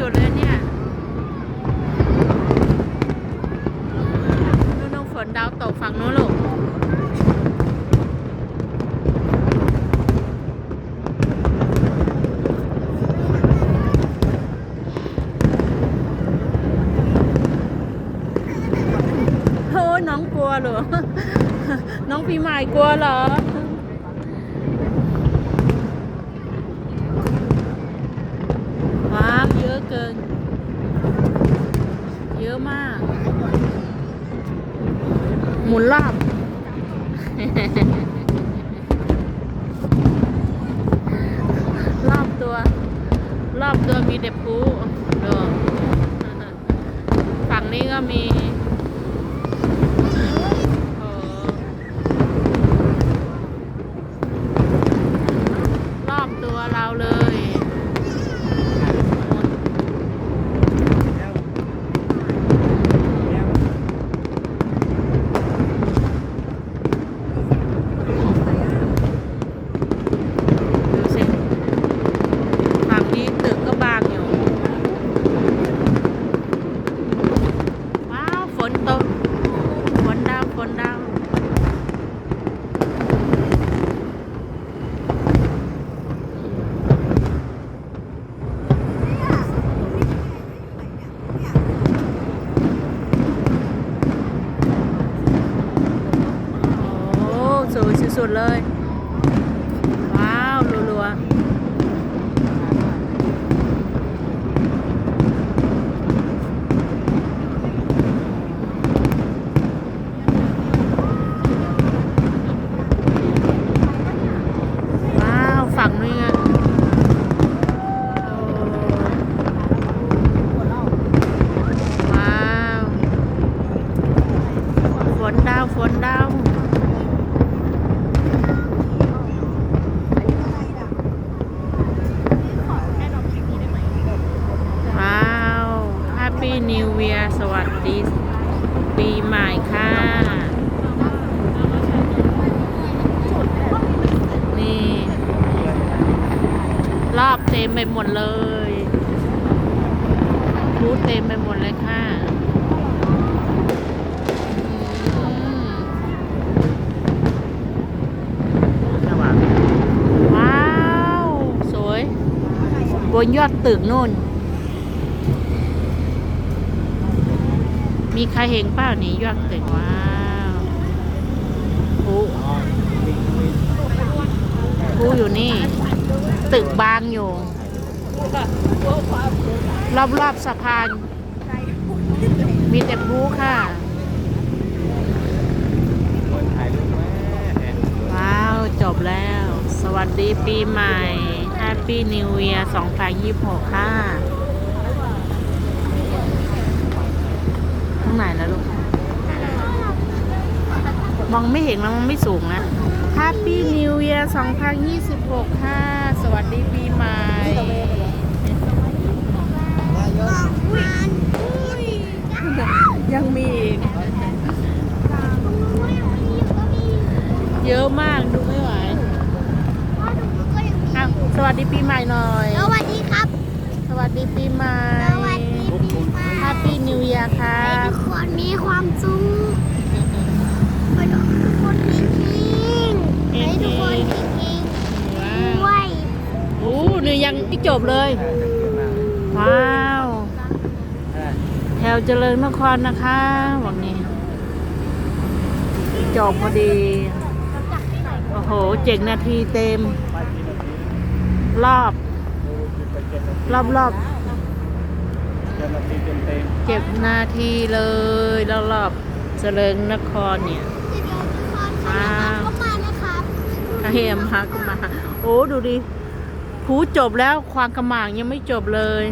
สุดเลยเนี่ยนู่นน้องฝนดาวตกฝั่งนู้นลูกโอ้ยน้องกลัวเหรอ น้องปีใหม่กลัวเหรอ ว้าว เยอะเกิน เยอะมาก หมุนรอบรอบตัว รอบตัวมีแต่ปูดูฝั่งนี้ก็มีรอบตัวเราเลย ดูสิฝั่งนี้ตึกก็บางอยู่ ว้าว ฝนตก ฝนดาว ฝนดาว โอ้ สุดๆเลย ว้าวรัวๆว้าว ฝั่งนี้ไงว้าว ฝนดาว ฝนดาว ว้าว Happy New Year สวัสดี ปีใหม่ค่ะ นี่ รอบเต็ม ไปหมดเลยรูเต็มไปหมดเลยค่ะว้าว สวย บนยอดตึกนู่น มีใครเห็นเปล่านี่ยอดตึกว้าวภูภูอยู่นี่ ตึกบางอยู่ รอบรอบๆสะพาน มีแต่ภูค่ะ ว้าว จบแล้ว สวัสดีปีใหม่ Happy New Year 2026 ค่ะข้างไหนแล้วลูก มองไม่เห็นแล้วมันไม่สูงนะ Happy New Year 2026 ค่ะ สวัสดีปีใหม่ยังมีอีกเยอะมากดูไม่ไหวอ้าวสวัสดีปีใหม่หน่อย สวัสดีครับ สวัสดีปีใหม่ สวัสดีปีใหม่ Happy New Year ค่ะให้ทุกคนมีความสุข ยังไม่จบเลย ว้าว แถวเจริญนครนะคะวันนี้ จบพอดี โอ้โหเจ็ดนาทีเต็ม รอบ รอบรอบเจ้าหน้าที่เต็มเต็มเจ็ดนาทีเลยรอบรอบเจริญนครเนี่ยเดี๋ยวทุกคนค่ะก็มานะครับเฮียมฮักมา โอ้ ดูดิ หูจบแล้วความกระหม่างยังไม่จบเลย